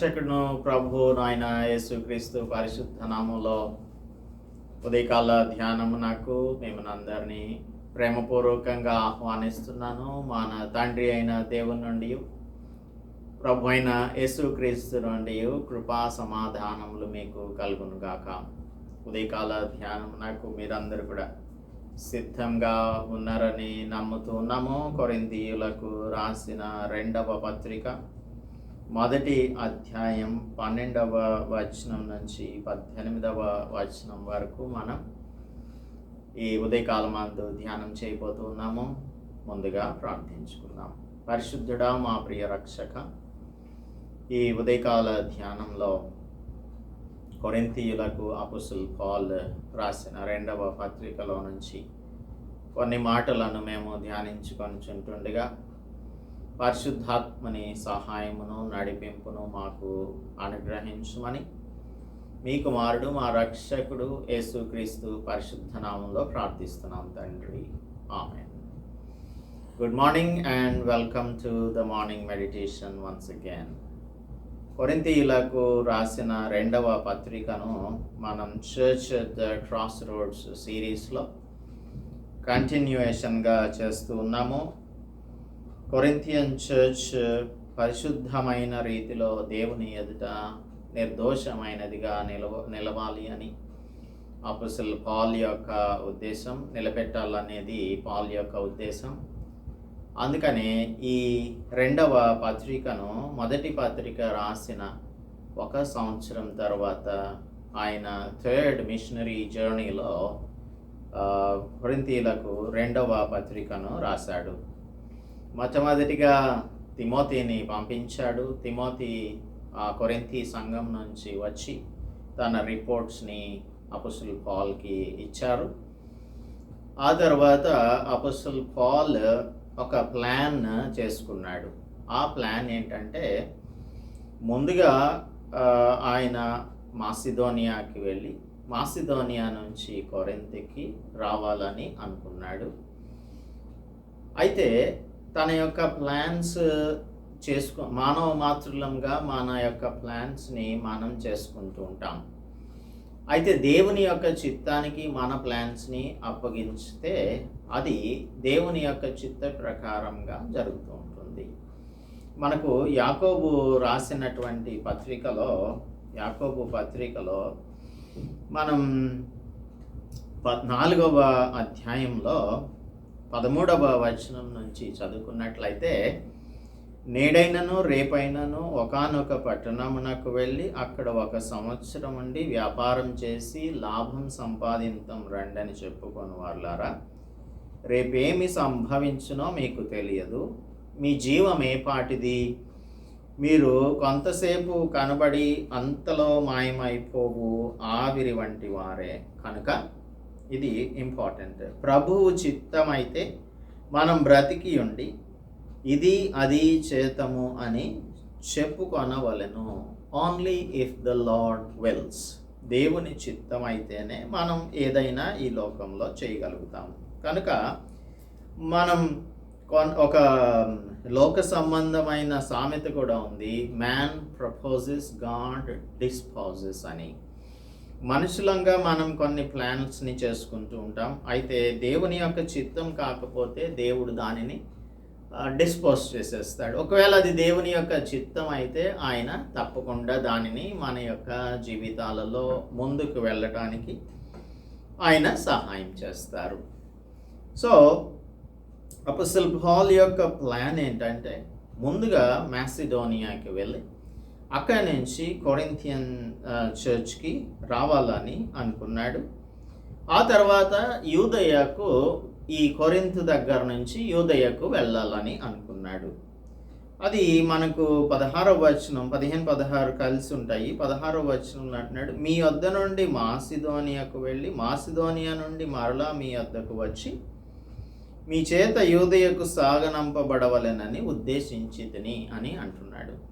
రక్షకుడును ప్రభు నాయన యేసుక్రీస్తు పరిశుద్ధ నామంలో ఉదయకాల ధ్యానము నాకు మిమ్మల్ని అందరినీ ప్రేమపూర్వకంగా ఆహ్వానిస్తున్నాను. మన తండ్రి అయిన దేవుని నుండి ప్రభు అయిన యేసుక్రీస్తు నుండి కృపా సమాధానములు మీకు కలుగును గాక. ఉదయకాల ధ్యానం నాకు మీరందరూ కూడా సిద్ధంగా ఉన్నారని నమ్ముతూ ఉన్నాము. కొరింతీయులకు రాసిన రెండవ పత్రిక మొదటి అధ్యాయం పన్నెండవ వచనం నుంచి పద్దెనిమిదవ వచనం వరకు మనం ఈ ఉదయకాలమందు ధ్యానం చేయబోతూ ఉన్నాము. ముందుగా ప్రార్థించుకుందాం. పరిశుద్ధుడా మా ప్రియ రక్షక ఈ ఉదయకాల ధ్యానంలో కొరింతీయులకు అపుసుల్ పాల్ రాసిన రెండవ పత్రికలో నుంచి కొన్ని మాటలను మేము ధ్యానించుకొని పరిశుద్ధాత్మని సహాయమును నడిపింపును మాకు అనుగ్రహించమని మీ కుమారుడు మా రక్షకుడు యేసుక్రీస్తు పరిశుద్ధ నామంలో ప్రార్థిస్తున్నాం తండ్రి. ఆమె good morning and welcome to the morning meditation once again కొరింతీయులకు రాసిన రెండవ పత్రికను మనం చర్చ్ ద క్రాస్ రోడ్స్ సిరీస్లో కంటిన్యూయేషన్గా చేస్తూ ఉన్నాము. కొరింథియన్ చర్చ్ పరిశుద్ధమైన రీతిలో దేవుని ఎదుట నిర్దోషమైనదిగా నిలవ నిలవాలి అని అపుసల్ పాల్ యొక్క ఉద్దేశం నిలబెట్టాలనేది పాల్ యొక్క ఉద్దేశం. అందుకనే ఈ రెండవ పత్రికను మొదటి పత్రిక రాసిన ఒక సంవత్సరం తర్వాత ఆయన థర్డ్ మిషనరీ జర్నీలో కొరింతీలకు రెండవ పత్రికను రాశాడు. మొట్టమొదటిగా తిమోతిని పంపించాడు. తిమోతి ఆ కొరింతి సంఘం నుంచి వచ్చి తన రిపోర్ట్స్ని అపుసుల్ పాల్కి ఇచ్చారు. ఆ తర్వాత అపుసుల్ పాల్ ఒక ప్లాన్ చేసుకున్నాడు. ఆ ప్లాన్ ఏంటంటే ముందుగా ఆయన మాసిదోనియాకి వెళ్ళి మాసిదోనియా నుంచి కొరెంతికి రావాలని అనుకున్నాడు. అయితే తన యొక్క ప్లాన్స్ చేసుకో మానవ మాతృలంగా మన యొక్క ప్లాన్స్ని మనం చేసుకుంటూ ఉంటాం. అయితే దేవుని యొక్క చిత్తానికి మన ప్లాన్స్ని అప్పగించితే అది దేవుని యొక్క చిత్త ప్రకారంగా జరుగుతూ ఉంటుంది. మనకు యాకోబు రాసినటువంటి పత్రికలో యాకోబు పత్రికలో మనం పద్నాలుగవ అధ్యాయంలో పదమూడవ వచనం నుంచి చదువుకున్నట్లయితే నేడైనను రేపైనను ఒకనొక పట్టణమునకు వెళ్ళి అక్కడ ఒక సంవత్సరం ఉండి వ్యాపారం చేసి లాభం సంపాదించం రండని చెప్పుకొని వాళ్ళారా రేపేమి సంభవించునో మీకు తెలియదు. మీ జీవం ఏ పాటిది? మీరు కొంతసేపు కనబడి అంతలో మాయమైపోవు ఆవిరి వంటి వారే. కనుక ఇది ఇంపార్టెంట్ ప్రభువు చిత్తమైతే మనం బ్రతికి ఉండి ఇది అది చేతము అని చెప్పుకొనవలెను. Only if the Lord wills దేవుని చిత్తం అయితేనే మనం ఏదైనా ఈ లోకంలో చేయగలుగుతాము. కనుక మనం కొన్ ఒక లోక సంబంధమైన సామెత కూడా ఉంది. మ్యాన్ ప్రపోజెస్ గాడ్ డిస్పోజెస్ అని. మనుషులంగా మనం కొన్ని ప్లాన్స్ని చేసుకుంటూ ఉంటాం. అయితే దేవుని యొక్క చిత్తం కాకపోతే దేవుడు దానిని డిస్పోజ్ చేసేస్తాడు. ఒకవేళ అది దేవుని యొక్క చిత్తం అయితే ఆయన తప్పకుండా దానిని మన యొక్క జీవితాలలో ముందుకు వెళ్ళటానికి ఆయన సహాయం చేస్తారు. సో అపసల్ పాల్ యొక్క ప్లాన్ ఏంటంటే ముందుగా మ్యాసిడోనియాకి వెళ్ళి అక్కడి నుంచి కొరింథియన్ చర్చ్కి రావాలని అనుకున్నాడు. ఆ తర్వాత యూదయ్యకు ఈ కొరింత్ దగ్గర నుంచి యూదయ్యకు వెళ్ళాలని అనుకున్నాడు. అది మనకు పదహారవ వచనం పదిహేను పదహారు కలిసి ఉంటాయి. పదహారవ వచనంలో అంటున్నాడు మీ వద్ద నుండి మాసిధోనియాకు వెళ్ళి మాసిధోనియా నుండి మరలా మీ వద్దకు వచ్చి మీ చేత యూదయకు సాగనంపబడవలెనని ఉద్దేశించి అని అంటున్నాడు.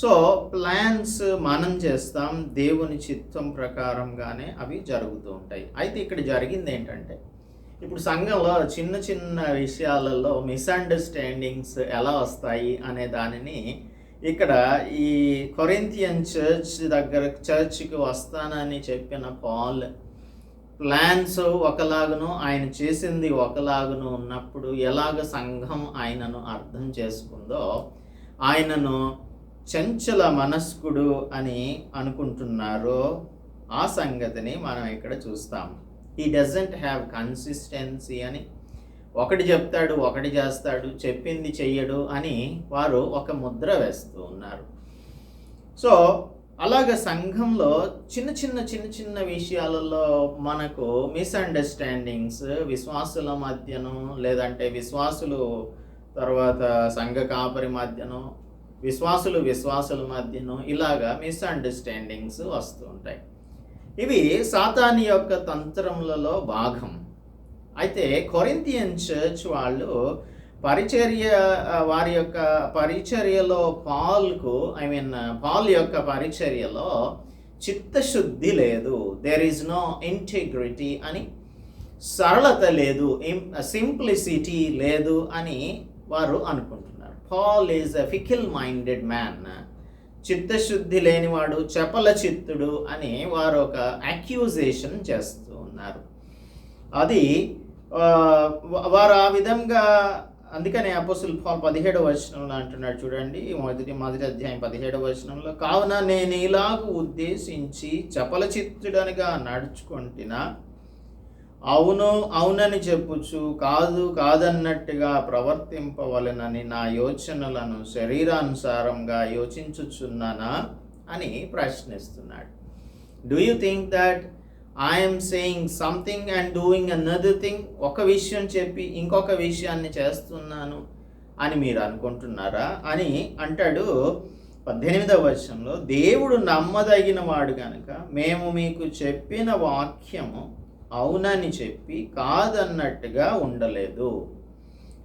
సో ప్లాన్స్ మనం చేస్తాం దేవుని చిత్తం ప్రకారంగానే అవి జరుగుతూ ఉంటాయి. అయితే ఇక్కడ జరిగింది ఏంటంటే ఇప్పుడు సంఘంలో చిన్న చిన్న విషయాలలో మిస్అండర్స్టాండింగ్స్ ఎలా వస్తాయి అనే దానిని ఇక్కడ ఈ కొరింతియన్ చర్చ్ దగ్గర చర్చ్కి వస్తానని చెప్పిన పాల్ ప్లాన్స్ ఒకలాగను ఆయన చేసింది ఒకలాగను ఉన్నప్పుడు ఎలాగ సంఘం ఆయనను అర్థం చేసుకుందో ఆయనను చంచల మనస్కుడు అని అనుకుంటున్నారో ఆ సంగతిని మనం ఇక్కడ చూస్తాం. ఈ డజంట్ హ్యావ్ కన్సిస్టెన్సీ అని. ఒకటి చెప్తాడు ఒకటి చేస్తాడు చెప్పింది చెయ్యడు అని వారు ఒక ముద్ర వేస్తూ ఉన్నారు. సో అలాగ సంఘంలో చిన్న చిన్న చిన్న చిన్న విషయాలలో మనకు మిస్అండర్స్టాండింగ్స్ విశ్వాసుల మధ్యను లేదంటే విశ్వాసులు తర్వాత సంఘ కాపరి మధ్యను విశ్వాసులు విశ్వాసుల మధ్యను ఇలాగా మిస్అండర్స్టాండింగ్స్ వస్తూ ఉంటాయి. ఇవి సాతాని యొక్క తంత్రములలో భాగం. అయితే కొరింతియన్ చర్చ్ వాళ్ళు పరిచర్య వారి యొక్క పరిచర్యలో పాల్కు ఐ మీన్ పాల్ యొక్క పరిచర్యలో చిత్తశుద్ధి లేదు. దేర్ ఈజ్ నో ఇంటిగ్రిటీ అని సరళత లేదు సింప్లిసిటీ లేదు అని వారు అనుకుంటారు. Paul is a fickle minded man చిత్తశుద్ధి లేనివాడు చపల చిత్తుడు అని వారు ఒక అక్యూజేషన్ చేస్తూ ఉన్నారు. అది వారు ఆ విధంగా అందుకనే అపోసుల్ పాల్ పదిహేడవ వచనంలో అంటున్నాడు చూడండి మొదటి మొదటి అధ్యాయం పదిహేడవ వచనంలో కావున నేను ఇలాగ ఉద్దేశించి చపల చిత్తుడనిగా నడుచుకుంటున్నా అవును అవునని చెప్పుచు కాదు కాదన్నట్టుగా ప్రవర్తింపవలెనని నా యోచనలను శరీరానుసారంగా యోచించుచున్నానా అని ప్రశ్నిస్తున్నాడు. Do you think that I'm saying something and doing another thing ఒక విషయం చెప్పి ఇంకొక విషయాన్ని చేస్తున్నాను అని మీరు అనుకుంటున్నారా అని అంటాడు పద్దెనిమిదవ వర్షంలో దేవుడు నమ్మదగిన వాడు కనుక మేము మీకు చెప్పిన వాక్యము అవునని చెప్పి కాదన్నట్టుగా ఉండలేదు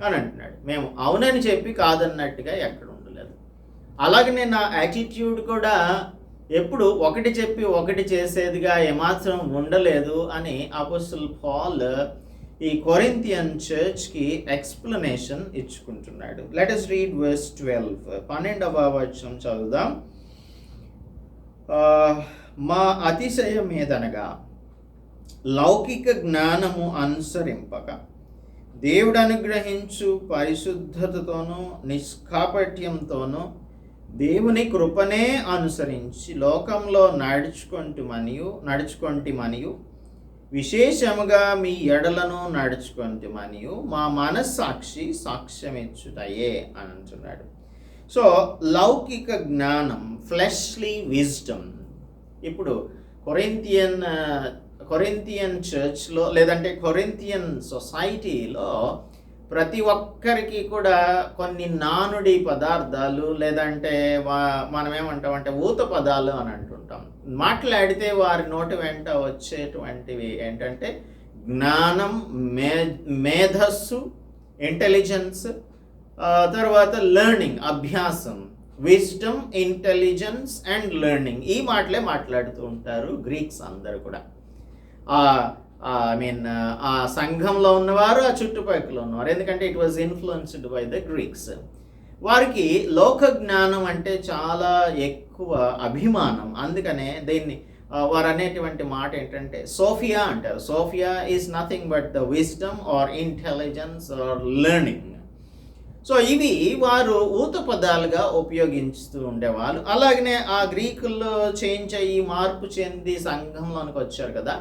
అని అంటున్నాడు. మేము అవునని చెప్పి కాదన్నట్టుగా ఎక్కడ ఉండలేదు. అలాగనే నా యాటిట్యూడ్ కూడా ఎప్పుడు ఒకటి చెప్పి ఒకటి చేసేదిగా ఏమాత్రం ఉండలేదు అని అపోస్టల్ పాల్ ఈ కొరింతియన్ చర్చ్కి explanation ఇచ్చుకుంటున్నాడు. Let us read verse twelve పన్నెండవ వచనం చదువుదాం. మా అతిశయం ఏదనగా లౌకిక జ్ఞానము అనుసరింపక దేవుడు అనుగ్రహించు పరిశుద్ధతతోనూ నిష్కాపట్యంతోనూ దేవుని కృపనే అనుసరించి లోకంలో నడుచుకుంటూ మరియు నడుచుకొంటి మరియు విశేషముగా మీ ఎడలను నడుచుకొంటి మరియు మా మనస్సాక్షి సాక్ష్యమిచ్చుటయే అని అంటున్నాడు సో లౌకిక జ్ఞానం ఫ్లెష్లీ విజ్డమ్. ఇప్పుడు కొరింతియన్ కొరింతియన్ చర్చ్లో లేదంటే కొరింతియన్ సొసైటీలో ప్రతి ఒక్కరికి కూడా కొన్ని నానుడి పదార్థాలు లేదంటే వా మనం ఏమంటామంటే ఊత పదాలు అని అంటుంటాం. మాట్లాడితే వారి నోటి వెంట వచ్చేటువంటివి ఏంటంటే జ్ఞానం మే మేధస్సు ఇంటెలిజెన్స్ తర్వాత లెర్నింగ్ అభ్యాసం విజ్డమ్ ఇంటెలిజెన్స్ అండ్ లెర్నింగ్. ఈ మాటలే మాట్లాడుతూ ఉంటారు గ్రీక్స్ అందరు కూడా. ఐ మీన్ ఆ సంఘంలో ఉన్నవారు ఆ చుట్టుపక్కల ఉన్నవారు. ఎందుకంటే it was influenced by the Greeks వారికి లోక జ్ఞానం అంటే చాలా ఎక్కువ అభిమానం. అందుకనే దీన్ని వారు అనేటువంటి మాట ఏంటంటే సోఫియా అంటారు. Sophia is nothing but the wisdom or intelligence or learning so ఇవి వారు ఊత పదాలుగా ఉపయోగిస్తూ ఉండేవాళ్ళు. అలాగనే ఆ గ్రీకుల్లో చేంజ్ అయ్యి మార్పు చెంది సంఘంలోనికి వచ్చారు కదా.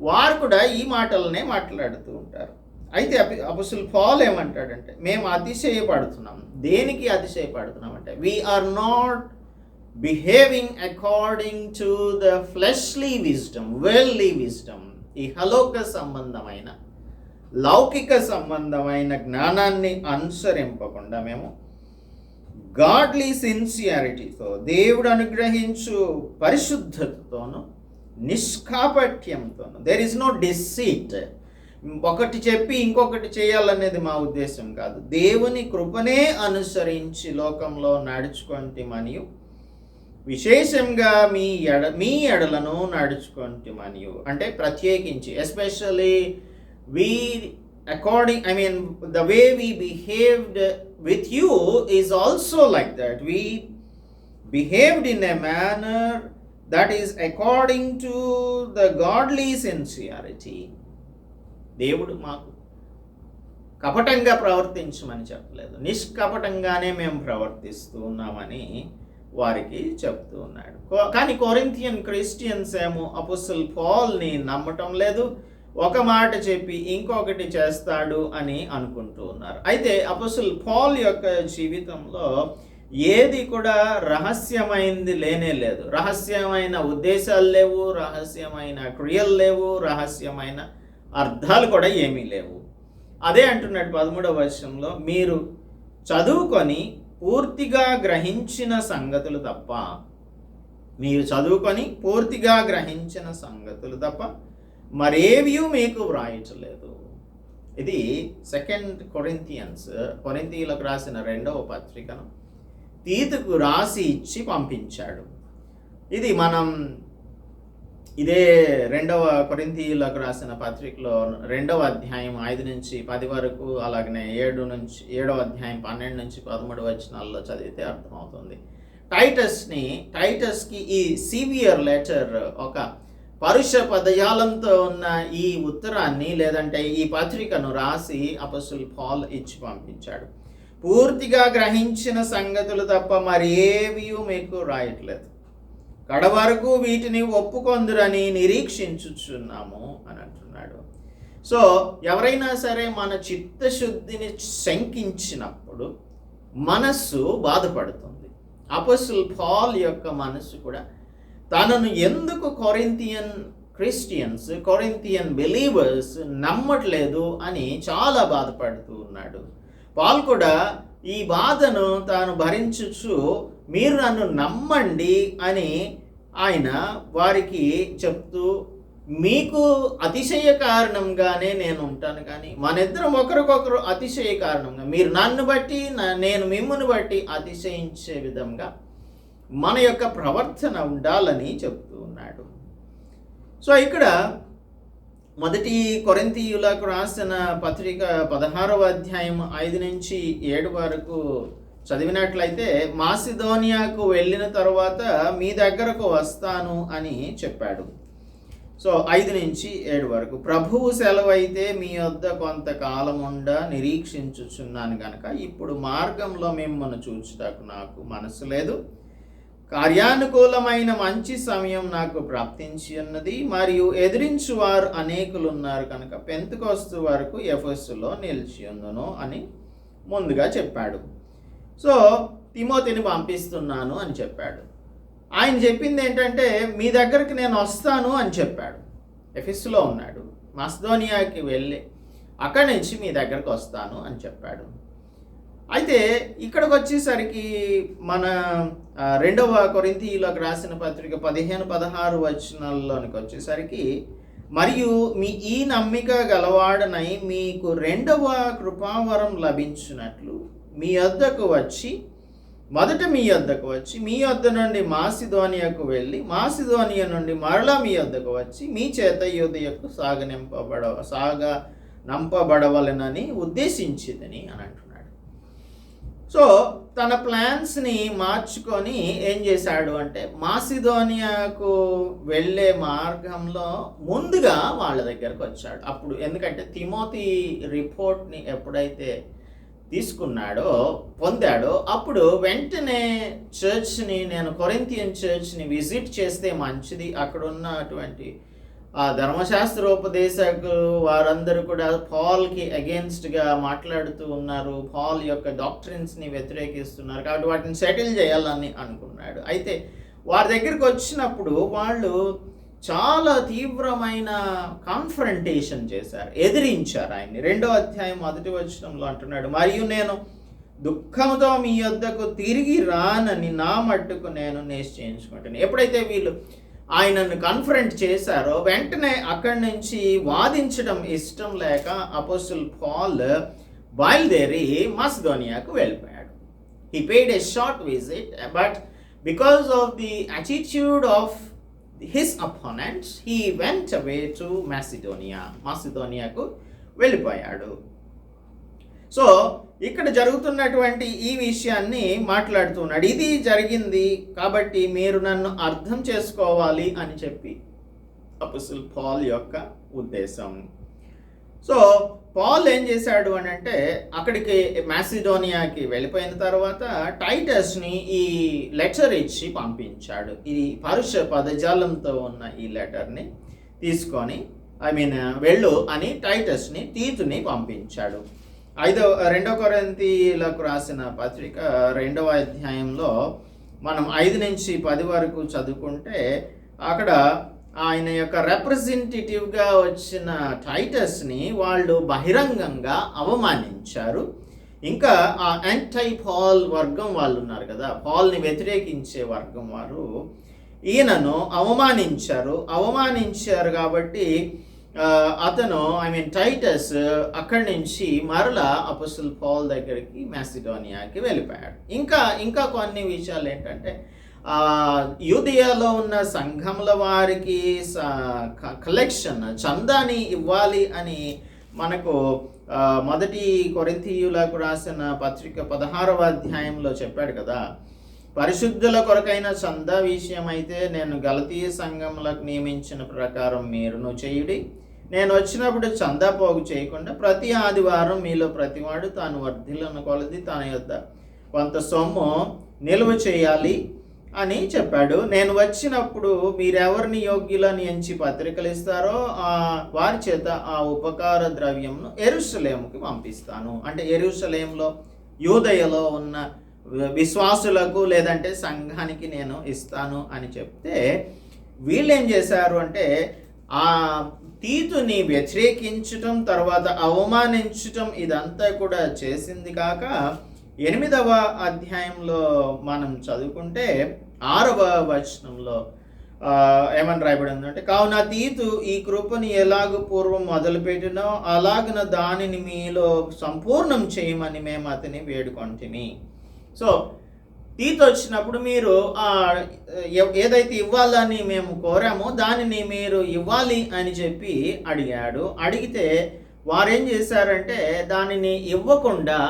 వారు కూడా ఈ మాటలనే మాట్లాడుతూ ఉంటారు. అయితే అపి అపసుల్ పాల్ ఏమంటాడంటే మేము అతిశయపడుతున్నాం. దేనికి అతిశయపడుతున్నాం అంటే we are not behaving according to the fleshly wisdom వెల్లీ wisdom ఈ హలోక సంబంధమైన లౌకిక సంబంధమైన జ్ఞానాన్ని అనుసరింపకుండా మేము గాడ్లీ సిన్సియారిటీతో దేవుడు అనుగ్రహించు పరిశుద్ధతతోను నిష్కాపట్యంతో దేర్ ఇస్ నో డిసీట్ ఒకటి చెప్పి ఇంకొకటి చేయాలనేది మా ఉద్దేశం కాదు. దేవుని కృపనే అనుసరించి లోకంలో నడుచుకుంటే మరియు విశేషంగా మీ ఎడ మీ ఎడలను నడుచుకుంటే మరియు అంటే ప్రత్యేకించి especially we according I mean the way we behaved with you is also like that we behaved in a manner that is according to the godly sincerity దేవుడు మాకు కపటంగా ప్రవర్తించమని చెప్పలేదు. నిష్కపటంగానే మేము ప్రవర్తిస్తూ ఉన్నామని వారికి చెప్తూ ఉన్నాడు. కో- కానీ కొరింథియన్ క్రిస్టియన్స్ ఏమో అపుసల్ పాల్ని నమ్మటం లేదు. ఒక మాట చెప్పి ఇంకొకటి చేస్తాడు అని అనుకుంటూ ఉన్నారు. అయితే అపుసల్ పాల్ యొక్క జీవితంలో ఏది కూడా రహస్యమైంది లేనే లేదు. రహస్యమైన ఉద్దేశాలు లేవు రహస్యమైన క్రియలు లేవు రహస్యమైన అర్థాలు కూడా ఏమీ లేవు. అదే అంటున్నాడు పదమూడవ వర్షంలో మీరు చదువుకొని పూర్తిగా గ్రహించిన సంగతులు తప్ప మీరు చదువుకొని పూర్తిగా గ్రహించిన సంగతులు తప్ప మరేవియూ మీకు వ్రాయించలేదు. ఇది సెకండ్ కొరింతియన్స్ కొరింథీయులకు రాసిన రెండవ పత్రికను తీతుకు రాసి ఇచ్చి పంపించాడు. ఇది మనం ఇదే రెండవ కొరింతీయులకు రాసిన పత్రికలో రెండవ అధ్యాయం ఐదు నుంచి పది వరకు అలాగనే ఏడు నుంచి ఏడవ అధ్యాయం పన్నెండు నుంచి పదమూడు వచనాల్లో చదివితే అర్థమవుతుంది. టైటస్ని టైటస్కి ఈ సివియర్ లెటర్ ఒక పరుష పదజాలంతో ఉన్న ఈ ఉత్తరాన్ని లేదంటే ఈ పత్రికను రాసి అపసుల్ పాల్ ఇచ్చి పంపించాడు. పూర్తిగా గ్రహించిన సంగతులు తప్ప మరేవి మీకు రాయట్లేదు. కడవరకు వీటిని ఒప్పుకొందురని నిరీక్షించుచున్నాము అని అంటున్నాడు. సో ఎవరైనా సరే మన చిత్తశుద్ధిని శంకించినప్పుడు మనస్సు బాధపడుతుంది. అపసుల్ పాల్ యొక్క మనస్సు కూడా తనను ఎందుకు కొరింతియన్ క్రిస్టియన్స్ కొరింతియన్ బిలీవర్స్ నమ్మట్లేదు అని చాలా బాధపడుతూ ఉన్నాడు. పాల్ కూడా ఈ బాధను తాను భరించుచు మీరు నన్ను నమ్మండి అని ఆయన వారికి చెప్తూ మీకు అతిశయ కారణంగానే నేను ఉంటాను కానీ మన ఇద్దరం ఒకరికొకరు అతిశయ కారణంగా. మీరు నన్ను బట్టి నేను మిమ్మల్ని బట్టి అతిశయించే విధంగా మన యొక్క ప్రవర్తన ఉండాలని చెప్తూ ఉన్నాడు. సో ఇక్కడ మొదటి కొరింతీయులకు రాసిన పత్రిక పదహారవ అధ్యాయం ఐదు నుంచి ఏడు వరకు చదివినట్లయితే మాసిదోనియాకు వెళ్ళిన తర్వాత మీ దగ్గరకు వస్తాను అని చెప్పాడు. సో ఐదు నుంచి ఏడు వరకు. ప్రభువు సెలవైతే మీ వద్ద కొంతకాలం ఉండ నిరీక్షించుచున్నాను కనుక ఇప్పుడు మార్గంలో మిమ్మల్ని చూచుటకు నాకు మనసు లేదు. కార్యానుకూలమైన మంచి సమయం నాకు ప్రాప్తించి ఉన్నది. మరియు ఎదిరించువారు అనేకులు ఉన్నారు కనుక పెంతుకొస్తు వరకు ఎఫస్సులో నిలిచి ఉందను అని ముందుగా చెప్పాడు. సో తిమోతిని పంపిస్తున్నాను అని చెప్పాడు. ఆయన చెప్పింది ఏంటంటే మీ దగ్గరికి నేను వస్తాను అని చెప్పాడు. ఎఫ్ఎస్లో ఉన్నాడు. మస్దోనియాకి వెళ్ళి అక్కడి నుంచి మీ దగ్గరకు వస్తాను అని చెప్పాడు. అయితే ఇక్కడికి వచ్చేసరికి మన రెండవ కొరింథీయులకు రాసిన పత్రిక పదిహేను పదహారు వచనాల్లోనికి వచ్చేసరికి మరియు మీ ఈ నమ్మిక గలవాడనై మీకు రెండవ కృపావరం లభించినట్లు మీ వద్దకు వచ్చి మొదట మీ వద్దకు వచ్చి మీ వద్ద నుండి మాసిధోనియకు వెళ్ళి మాసిధోనియ నుండి మరలా మీ వద్దకు వచ్చి మీ చేత యోదయకు సాగనింపబడ సాగ నంపబడవలనని ఉద్దేశించిదని అని సో తన ప్లాన్స్ని మార్చుకొని ఏం చేశాడు అంటే మాసిధోనియాకు వెళ్ళే మార్గంలో ముందుగా వాళ్ళ దగ్గరకు వచ్చాడు. అప్పుడు ఎందుకంటే తిమోతి రిపోర్ట్ని ఎప్పుడైతే తీసుకున్నాడో పొందాడో అప్పుడు వెంటనే చర్చ్ని నేను కొరింతియన్ చర్చ్ని విజిట్ చేస్తే మంచిది. అక్కడ ఉన్నటువంటి ఆ ధర్మశాస్త్రోపదేశకులు వారందరూ కూడా పాల్కి అగేన్స్ట్గా మాట్లాడుతూ ఉన్నారు. పాల్ యొక్క డాక్టరిన్స్ని వ్యతిరేకిస్తున్నారు. కాబట్టి వాటిని సెటిల్ చేయాలని అనుకున్నాడు. అయితే వారి దగ్గరికి వచ్చినప్పుడు వాళ్ళు చాలా తీవ్రమైన కాన్ఫరంటేషన్ చేశారు. ఎదిరించారు ఆయన్ని. రెండో అధ్యాయం మొదటి వచనంలో అంటున్నాడు మరియు నేను దుఃఖంతో మీ యొద్దకు తిరిగి రానని నా మట్టుకు నేను నిశ్చయించుకుంటాను ఎప్పుడైతే వీళ్ళు ఆయనను కన్ఫరెంట్ చేశారో వెంటనే అక్కడి నుంచి వాదించడం ఇష్టం లేక అపోస్తుల్ పాల్ బయలుదేరి మస్దోనియాకు వెళ్ళిపోయాడు. He paid a short visit but because of the attitude of his opponents he went away to Macedonia మాసిడోనియాకు వెళ్ళిపోయాడు. సో ఇక్కడ జరుగుతున్నటువంటి ఈ విషయాన్ని మాట్లాడుతున్నాడు. ఇది జరిగింది కాబట్టి మీరు నన్ను అర్థం చేసుకోవాలి అని చెప్పి అపుసుల్ పాల్ యొక్క ఉద్దేశం. సో పాల్ ఏం చేశాడు అని అంటే అక్కడికి మ్యాసిడోనియాకి వెళ్ళిపోయిన తర్వాత టైటస్ని ఈ లెటర్ ఇచ్చి పంపించాడు. ఈ పరుష పదజాలంతో ఉన్న ఈ లెటర్ని తీసుకొని ఐ మీన్ వెళ్ళు అని టైటస్ని తీతుని పంపించాడు. ఐదో రెండో కొరంతీలకు రాసిన పత్రిక రెండవ అధ్యాయంలో మనం ఐదు నుంచి పది వరకు చదువుకుంటే అక్కడ ఆయన యొక్క రిప్రజెంటేటివ్గా వచ్చిన టైటస్ని వాళ్ళు బహిరంగంగా అవమానించారు. ఇంకా ఆ యాంటై పాల్ వర్గం వాళ్ళు ఉన్నారు కదా పాల్ని వ్యతిరేకించే వర్గం వారు. ఈయనను అవమానించారు. అవమానించారు కాబట్టి Uh, అతను ఐ మీన్ టైటస్ అక్కడి నుంచి మరలా అపసుల్ పాల్ దగ్గరికి మ్యాసిడోనియాకి వెళ్ళిపోయాడు. ఇంకా ఇంకా కొన్ని విషయాలు ఏంటంటే యూదియాలో ఉన్న సంఘముల వారికి కలెక్షన్ చందాని ఇవ్వాలి అని మనకు మొదటి కొరింతీయులకు రాసిన పత్రిక పదహారవ అధ్యాయంలో చెప్పాడు కదా. పరిశుద్ధుల కొరకైన చందా విషయం అయితే నేను గలతీయ సంఘములకు నియమించిన ప్రకారం మీరును చేయుడి. నేను వచ్చినప్పుడు చందా పోగు చేయకుండా ప్రతి ఆదివారం మీలో ప్రతివాడు తాను వర్ధిల్లను కొలది తన యొద్ద కొంత సొమ్ము నిల్వ చేయాలి అని చెప్పాడు. నేను వచ్చినప్పుడు మీరెవరిని యోగ్యులని ఎంచి పత్రికలు ఇస్తారో ఆ వారి చేత ఆ ఉపకార ద్రవ్యంను ఎరుసలేముకి పంపిస్తాను. అంటే ఎరుసలేంలో యూదయలో ఉన్న విశ్వాసులకు లేదంటే సంఘానికి నేను ఇస్తాను అని చెప్తే వీళ్ళు ఏం చేశారు అంటే ఆ తీతుని వ్యతిరేకించటం తర్వాత అవమానించటం ఇదంతా కూడా చేసింది కాక ఎనిమిదవ అధ్యాయంలో మనం చదువుకుంటే ఆరవ వచనంలో ఏమని రాయబడి ఉందంటే కావున తీతు ఈ కృపను ఎలాగ పూర్వం మొదలుపెట్టినో అలాగిన దానిని మీలో సంపూర్ణం చేయమని మేము అతని వేడుకొంటిమి. సో తీతు వచ్చినప్పుడు మీరు ఏదైతే ఇవ్వాలని మేము కోరామో దానిని మీరు ఇవ్వాలి అని చెప్పి అడిగాడు. అడిగితే వారేం చేశారంటే దానిని ఇవ్వకుండా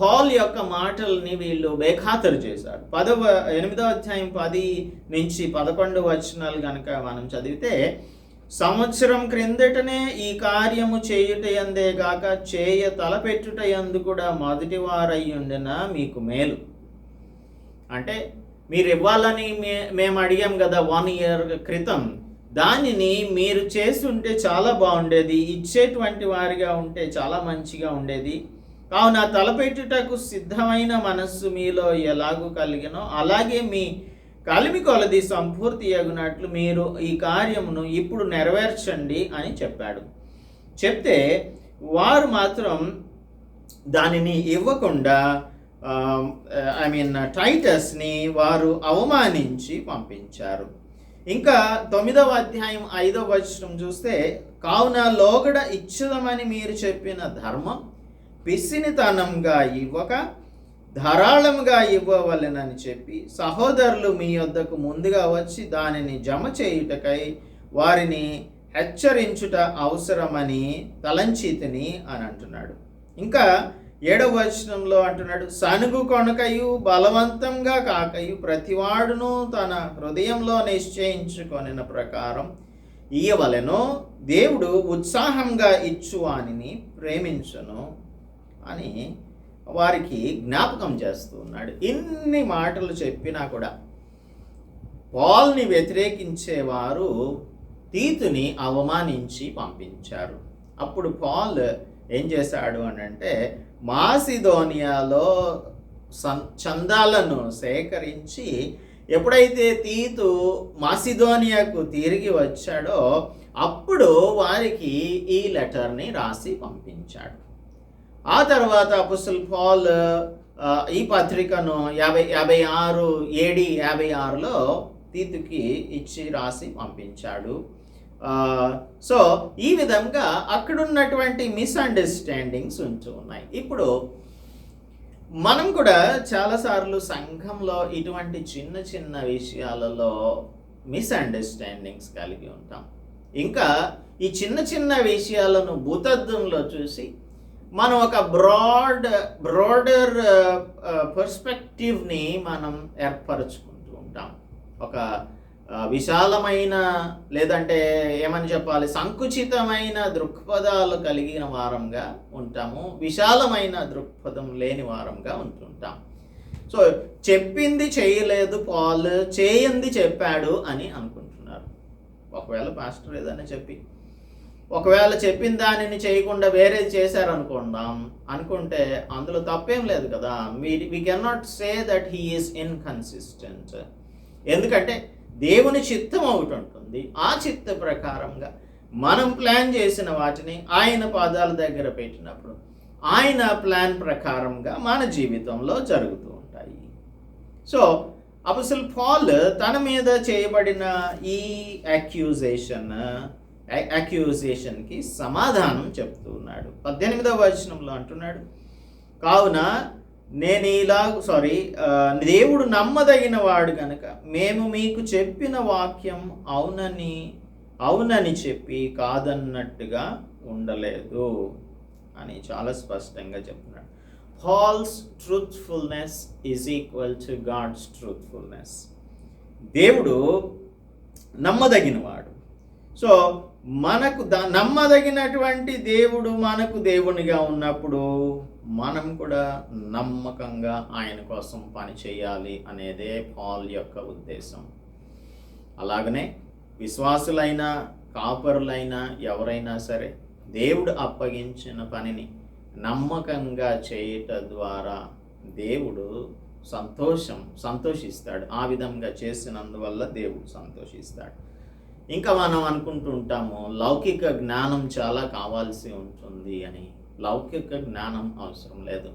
పాల్ యొక్క మాటల్ని వీళ్ళు బేఖాతరు చేశారు. పదవ ఎనిమిదవ అధ్యాయం పది నుంచి పదకొండు వచనాలు కనుక మనం చదివితే సంవత్సరం క్రిందటనే ఈ కార్యము చేయుటయందే గాక చేయ తలపెట్టుటయందు కూడా మొదటి వారయ్యుండిన మీకు మేలు. అంటే మీరు ఇవ్వాలని మే మేము అడిగాం కదా వన్ ఇయర్ క్రితం. దానిని మీరు చేస్తుంటే చాలా బాగుండేది ఇచ్చేటువంటి వారిగా ఉంటే చాలా మంచిగా ఉండేది. కావున తలపెట్టుటకు సిద్ధమైన మనస్సు మీలో ఎలాగూ కలిగినో అలాగే మీ కలిమి కొలది సంపూర్తి అగినట్లు మీరు ఈ కార్యమును ఇప్పుడు నెరవేర్చండి అని చెప్పాడు. చెప్తే వారు మాత్రం దానిని ఇవ్వకుండా ఐ మీన్ టైటస్ని వారు అవమానించి పంపించారు. ఇంకా తొమ్మిదవ అధ్యాయం ఐదవ వచనం చూస్తే కావున లోగడ ఇచ్చదమని మీరు చెప్పిన ధర్మం పిసినితనంగా ఇవ్వక ధారాళంగా ఇవ్వవలెనని చెప్పి సహోదరులు మీ వద్దకు ముందుగా వచ్చి దానిని జమ చేయుటకై వారిని హెచ్చరించుట అవసరమని తలంచితిని అని అంటున్నాడు. ఇంకా ఏడవ వచనంలో అంటున్నాడు సనుగు కొనకయు బలవంతంగా కాకయు ప్రతివాడును తన హృదయంలో నిశ్చయించుకొనిన ప్రకారం ఇయ్యవలెను. దేవుడు ఉత్సాహంగా ఇచ్చువానిని ప్రేమించును అని వారికి జ్ఞాపకం చేస్తూ ఉన్నాడు. ఇన్ని మాటలు చెప్పినా కూడా పాల్ని వ్యతిరేకించేవారు తీతుని అవమానించి పంపించారు. అప్పుడు పాల్ ఏం చేశాడు అని అంటే మాసిదోనియాలో సం చందాలను సేకరించి ఎప్పుడైతే తీతు మాసిదోనియాకు తిరిగి వచ్చాడో అప్పుడు వారికి ఈ లెటర్ని రాసి పంపించాడు. ఆ తర్వాత అపుసల్ పాల్ ఈ పత్రికను యాభై యాభై ఆరు ఏడి యాభై ఆరులో తీతుకి ఇచ్చి రాసి పంపించాడు. సో ఈ విధంగా అక్కడున్నటువంటి మిస్అండర్స్టాండింగ్స్ ఉంటూ ఉన్నాయి. ఇప్పుడు మనం కూడా చాలాసార్లు సంఘంలో ఇటువంటి చిన్న చిన్న విషయాలలో మిస్అండర్స్టాండింగ్స్ కలిగి ఉంటాం. ఇంకా ఈ చిన్న చిన్న విషయాలను భూతద్దంలో చూసి మనం ఒక బ్రాడ్ బ్రాడర్ పర్స్పెక్టివ్ని మనం ఏర్పరచుకుంటూ ఉంటాం. ఒక uh, విశాలమైన లేదంటే ఏమని చెప్పాలి? సంకుచితమైన దృక్పథాలు కలిగిన వారంగా ఉంటాము. విశాలమైన దృక్పథం లేని వారంగా ఉంటుంటాం. సో చెప్పింది చేయలేదు పాల్ చేయంది చెప్పాడు అని అనుకుంటున్నారు. ఒకవేళ పాస్టర్ ఏదైనా చెప్పి ఒకవేళ చెప్పిన దానిని చేయకుండా వేరేది చేశారనుకుందాం అనుకుంటే అందులో తప్పేం లేదు కదా. మీ we can not say that he is inconsistent ఎందుకంటే దేవుని చిత్తం ఒకటి ఉంటుంది. ఆ చిత్త ప్రకారంగా మనం ప్లాన్ చేసిన వాటిని ఆయన పాదాల దగ్గర పెట్టినప్పుడు ఆయన ప్లాన్ ప్రకారంగా మన జీవితంలో జరుగుతూ ఉంటాయి. సో అసలు పాల్ తన మీద చేయబడిన ఈ అక్యూజేషన్ అక్యూజేషన్కి సమాధానం చెప్తూ ఉన్నాడు. పద్దెనిమిదవ వచనంలో అంటున్నాడు కావున నేను ఇలా సారీ దేవుడు నమ్మదగిన వాడు కనుక మేము మీకు చెప్పిన వాక్యం అవునని అవునని చెప్పి కాదన్నట్టుగా ఉండలేదు అని చాలా స్పష్టంగా చెప్తున్నాడు. False truthfulness is equal to God's truthfulness దేవుడు నమ్మదగినవాడు. సో మనకు ద నమ్మదగినటువంటి దేవుడు మనకు దేవునిగా ఉన్నప్పుడు మనం కూడా నమ్మకంగా ఆయన కోసం పని చేయాలి అనేదే పాల్ యొక్క ఉద్దేశం. అలాగనే విశ్వాసులైన కాపరులైన ఎవరైనా సరే దేవుడు అప్పగించిన పనిని నమ్మకంగా చేయట ద్వారా దేవుడు సంతోషం సంతోషిస్తాడు. ఆ విధంగా చేసినందువల్ల దేవుడు సంతోషిస్తాడు. ఇంకా మనం అనుకుంటూ ఉంటాము లౌకిక జ్ఞానం చాలా కావాల్సి ఉంటుంది అని. లౌకిక జ్ఞానం అవసరం లేదు.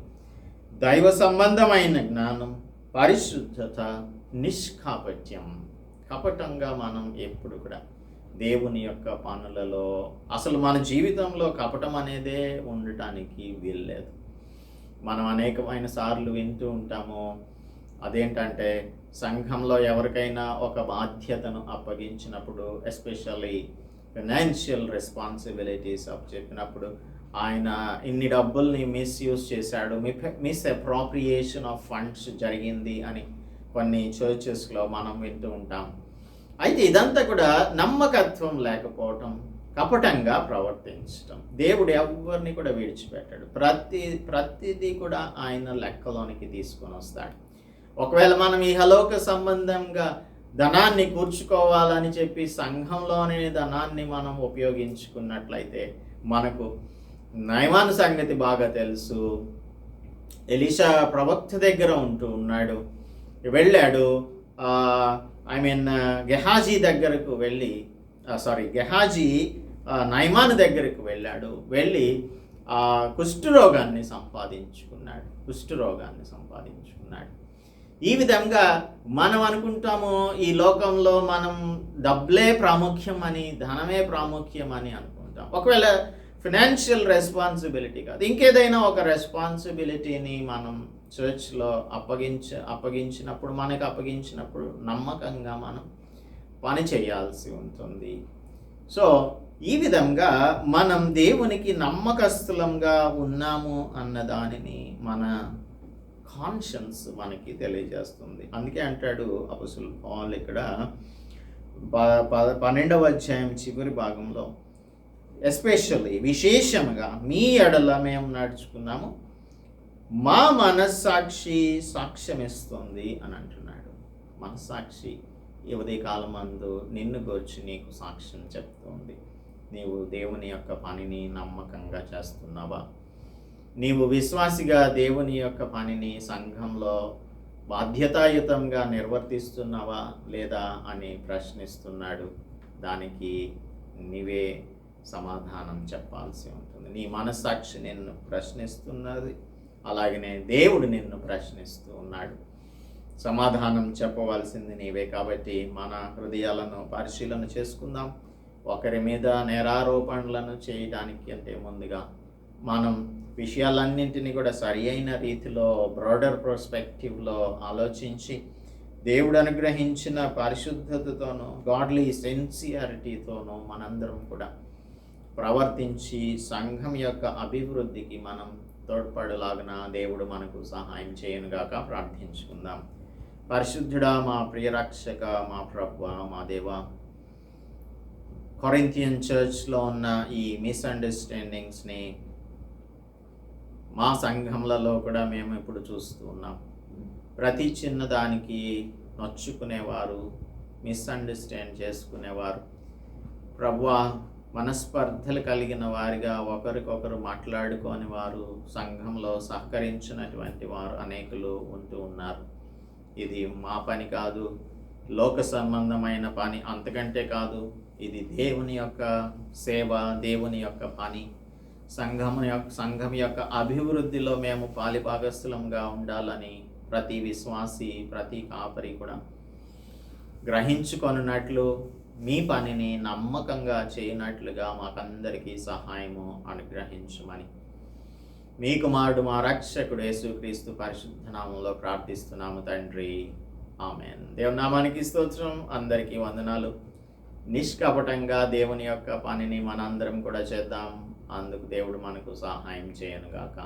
దైవ సంబంధమైన జ్ఞానం పరిశుద్ధత నిష్కాపట్యం. కపటంగా మనం ఎప్పుడు కూడా దేవుని యొక్క పనులలో అసలు మన జీవితంలో కపటం అనేదే ఉండటానికి వీల్లేదు. మనం అనేకమైన సార్లు వింటూ ఉంటాము అదేంటంటే సంఘంలో ఎవరికైనా ఒక బాధ్యతను అప్పగించినప్పుడు ఎస్పెషల్లీ ఫినాన్షియల్ రెస్పాన్సిబిలిటీస్ అప్ చెప్పినప్పుడు ఆయన ఇన్ని డబ్బుల్ని మిస్యూజ్ చేశాడు. మిస్ అప్రాప్రియేషన్ ఆఫ్ ఫండ్స్ జరిగింది అని కొన్ని చర్చెస్లో మనం వింటూ ఉంటాం. అయితే ఇదంతా కూడా నమ్మకత్వం లేకపోవటం కపటంగా ప్రవర్తించటం. దేవుడు ఎవరిని కూడా విడిచిపెట్టాడు. ప్రతి ప్రతిదీ కూడా ఆయన లెక్కలోనికి తీసుకొని వస్తాడు. ఒకవేళ మనం ఈ హలోక సంబంధంగా ధనాన్ని కూర్చుకోవాలని చెప్పి సంఘంలోనే ధనాన్ని మనం ఉపయోగించుకున్నట్లయితే మనకు నయమాన సంగతి బాగా తెలుసు. ఎలిషా ప్రవక్త దగ్గర ఉంటూ ఉన్నాడు. వెళ్ళాడు. ఐ మీన్ గెహాజీ దగ్గరకు వెళ్ళి సారీ గెహాజీ నయమాన్ దగ్గరకు వెళ్ళాడు. వెళ్ళి కుష్ఠరోగాన్ని సంపాదించుకున్నాడు. కుష్ఠరోగాన్ని సంపాదించుకున్నాడు. ఈ విధంగా మనం అనుకుంటాము ఈ లోకంలో మనం డబ్బులే ప్రాముఖ్యం అని ధనమే ప్రాముఖ్యం అని అనుకుంటాం. ఒకవేళ ఫినాన్షియల్ రెస్పాన్సిబిలిటీ కాదు ఇంకేదైనా ఒక రెస్పాన్సిబిలిటీని మనం చర్చ్లో అప్పగించ అప్పగించినప్పుడు మనకు అప్పగించినప్పుడు నమ్మకంగా మనం పని చేయాల్సి ఉంటుంది. సో ఈ విధంగా మనం దేవునికి నమ్మకస్తులంగా ఉన్నాము అన్న దానిని మన కాన్షియన్స్ మనకి తెలియజేస్తుంది. అందుకే అంటాడు అపసుల్ పాల్ ఇక్కడ ప- పన్నెండవ అధ్యాయం చివరి భాగంలో ఎస్పెషల్లీ విశేషంగా మీ ఎడల మేము నడుచుకున్నాము. మా మనస్సాక్షి సాక్ష్యమిస్తుంది అని అంటున్నాడు. మనస్సాక్షి ఈ ఉదయకాలమందు నిన్ను గూర్చి నీకు సాక్ష్యం చెప్తోంది. నీవు దేవుని యొక్క పనిని నమ్మకంగా చేస్తున్నావా? నీవు విశ్వాసిగా దేవుని యొక్క పనిని సంఘంలో బాధ్యతాయుతంగా నిర్వర్తిస్తున్నావా లేదా అని ప్రశ్నిస్తున్నాడు. దానికి నీవే సమాధానం చెప్పాల్సి ఉంటుంది. నీ మనస్సాక్షి నిన్ను ప్రశ్నిస్తున్నది. అలాగనే దేవుడు నిన్ను ప్రశ్నిస్తూ ఉన్నాడు. సమాధానం చెప్పవలసింది నీవే కాబట్టి మన హృదయాలను పరిశీలన చేసుకుందాం. ఒకరి మీద నేరారోపణలను చేయడానికి అంటే ముందుగా మనం విషయాలన్నింటినీ కూడా సరి అయిన రీతిలో బ్రాడర్ పర్స్పెక్టివ్లో ఆలోచించి దేవుడు అనుగ్రహించిన పరిశుద్ధతతోనూ గాడ్లీ సెన్సియారిటీతోనూ మనందరం కూడా ప్రవర్తించి సంఘం యొక్క అభివృద్ధికి మనం తోడ్పడలాగిన దేవుడు మనకు సహాయం చేయనుగాక ప్రార్థించుకుందాం. పరిశుద్ధుడా మా ప్రియరక్షక మా ప్రభు మా దేవ కొరింతియన్ చర్చ్లో ఉన్న ఈ మిస్అండర్స్టాండింగ్స్ని మా సంఘంలలో కూడా మేము ఇప్పుడు చూస్తూ ఉన్నాం. ప్రతి చిన్నదానికి నొచ్చుకునేవారు మిస్అండర్స్టాండ్ చేసుకునేవారు. ప్రభు మనస్పర్ధలు కలిగిన వారిగా ఒకరికొకరు మాట్లాడుకోని వారు సంఘంలో సహకరించినటువంటి వారు అనేకులు ఉంటూ ఉన్నారు. ఇది మా పని కాదు లోక సంబంధమైన పని అంతకంటే కాదు ఇది దేవుని యొక్క సేవ దేవుని యొక్క పని. సంఘం యొక్క సంఘం యొక్క అభివృద్ధిలో మేము పాలిభాగస్థులంగా ఉండాలని ప్రతి విశ్వాసి ప్రతి కాపరి కూడా గ్రహించుకొనున్నట్లు మీ పనిని నమ్మకంగా చేయనట్లుగా మాకందరికీ సహాయము అనుగ్రహించమని. మీ కుమారుడు మా రక్షకుడు యేసుక్రీస్తు పరిశుద్ధ నామంలో ప్రార్థిస్తున్నాము తండ్రి. ఆమెన్. దేవునామానికి స్తోత్రం. అందరికీ వందనాలు. నిష్కపటంగా దేవుని యొక్క పనిని మనందరం కూడా చేద్దాం. అందుకు దేవుడు మనకు సహాయం చేయనుగాక.